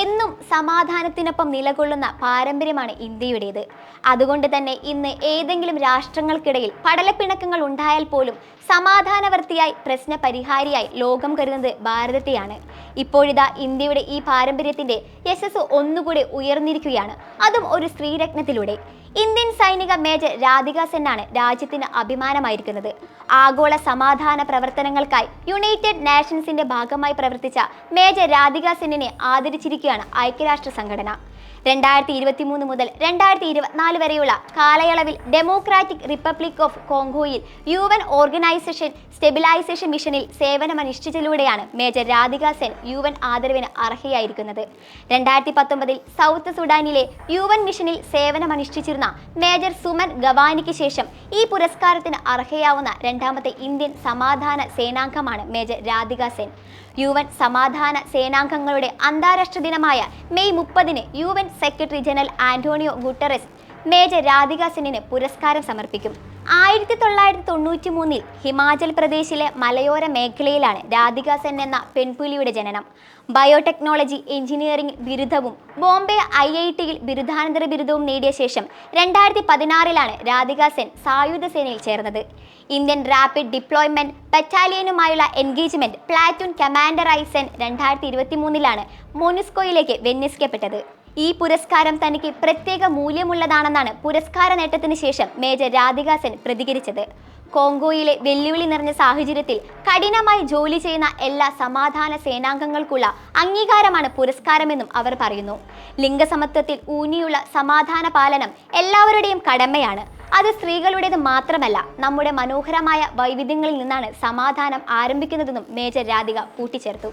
എന്നും സമാധാനത്തിനൊപ്പം നിലകൊള്ളുന്ന പാരമ്പര്യമാണ് ഇന്ത്യയുടേത്. അതുകൊണ്ട് തന്നെ ഇന്ന് ഏതെങ്കിലും രാഷ്ട്രങ്ങൾക്കിടയിൽ പടലപ്പിണക്കങ്ങൾ ഉണ്ടായാൽ പോലും സമാധാനവർത്തിയായി പ്രശ്ന പരിഹാരിയായി ലോകം കരുതുന്നത് ഭാരതത്തെയാണ്. ഇപ്പോഴിതാ ഇന്ത്യയുടെ ഈ പാരമ്പര്യത്തിന്റെ യശസ് ഒന്നുകൂടെ ഉയർന്നിരിക്കുകയാണ്. അതും ഒരു സ്ത്രീരത്നത്തിലൂടെ. ഇന്ത്യൻ സൈനിക മേജർ രാധിക സെന്നാണ് രാജ്യത്തിന് അഭിമാനമായിരിക്കുന്നത്. ആഗോള സമാധാന പ്രവർത്തനങ്ങൾക്കായി യുണൈറ്റഡ് നാഷൻസിന്റെ ഭാഗമായി പ്രവർത്തിച്ച മേജർ രാധിക സെന്നിനെ ആദരിച്ചിരിക്കുകയാണ് ഐക്യരാഷ്ട്ര സംഘടന. രണ്ടായിരത്തി ഇരുപത്തി മൂന്ന് മുതൽ രണ്ടായിരത്തി ഇരുപത്തിനാല് വരെയുള്ള കാലയളവിൽ ഡെമോക്രാറ്റിക് റിപ്പബ്ലിക് ഓഫ് കോങ്കോയിൽ യു എൻ ഓർഗനൈസേഷൻ സ്റ്റെബിലൈസേഷൻ മിഷനിൽ സേവനമനുഷ്ഠിച്ചതിലൂടെയാണ് major Radhika Sen U N ആദരവിന് അർഹയായിരിക്കുന്നത്. രണ്ടായിരത്തി പത്തൊമ്പതിൽ സൗത്ത് സുഡാനിലെ യു എൻ മിഷനിൽ സേവനമനുഷ്ഠിച്ചിരുന്ന മേജർ സുമൻ ഗവാനിക്ക് ശേഷം ഈ പുരസ്കാരത്തിന് അർഹയാവുന്ന രണ്ടാമത്തെ ഇന്ത്യൻ സമാധാന സേനാംഗമാണ് major Radhika Sen. U N സമാധാന സേനാംഗങ്ങളുടെ അന്താരാഷ്ട്ര ദിനമായ മെയ് മുപ്പതിന് U N secretary general Antonio Guterres major Radhika സെന്നിന് പുരസ്കാരം സമർപ്പിക്കും. ആയിരത്തി തൊള്ളായിരത്തി തൊണ്ണൂറ്റി മൂന്നിൽ ഹിമാചൽ പ്രദേശിലെ മലയോര മേഖലയിലാണ് രാധിക സെൻ എന്ന പെൺപുലിയുടെ ജനനം. ബയോടെക്നോളജി എഞ്ചിനീയറിംഗ് ബിരുദവും ബോംബെ ഐ ഐ ടിയിൽ ബിരുദാനന്തര ബിരുദവും നേടിയ ശേഷം രണ്ടായിരത്തി പതിനാറിലാണ് രാധിക സെൻ സായുധ സേനയിൽ ചേർന്നത്. ഇന്ത്യൻ റാപ്പിഡ് ഡിപ്ലോയ്മെന്റ് ബറ്റാലിയനുമായുള്ള എൻഗേജ്മെന്റ് പ്ലാറ്റൂൺ കമാൻഡറായി സെൻ രണ്ടായിരത്തി ഇരുപത്തി മൂന്നിലാണ് മോനുസ്കോയിലേക്ക് വിന്യസിക്കപ്പെട്ടത്. ഈ പുരസ്കാരം തനിക്ക് പ്രത്യേക മൂല്യമുള്ളതാണെന്നാണ് പുരസ്കാര നേട്ടത്തിന് ശേഷം മേജർ രാധിക സെൻ പ്രതികരിച്ചത്. കോങ്കോയിലെ വെല്ലുവിളി നിറഞ്ഞ സാഹചര്യത്തിൽ കഠിനമായി ജോലി ചെയ്യുന്ന എല്ലാ സമാധാന സേനാംഗങ്ങൾക്കുള്ള അംഗീകാരമാണ് പുരസ്കാരമെന്നും അവർ പറയുന്നു. ലിംഗസമത്വത്തിൽ ഊന്നിയുള്ള സമാധാന പാലനം എല്ലാവരുടെയും കടമയാണ്. അത് സ്ത്രീകളുടേത് മാത്രമല്ല നമ്മുടെ മനോഹരമായ വൈവിധ്യങ്ങളിൽ നിന്നാണ് സമാധാനം ആരംഭിക്കുന്നതെന്നും മേജർ രാധിക കൂട്ടിച്ചേർത്തു.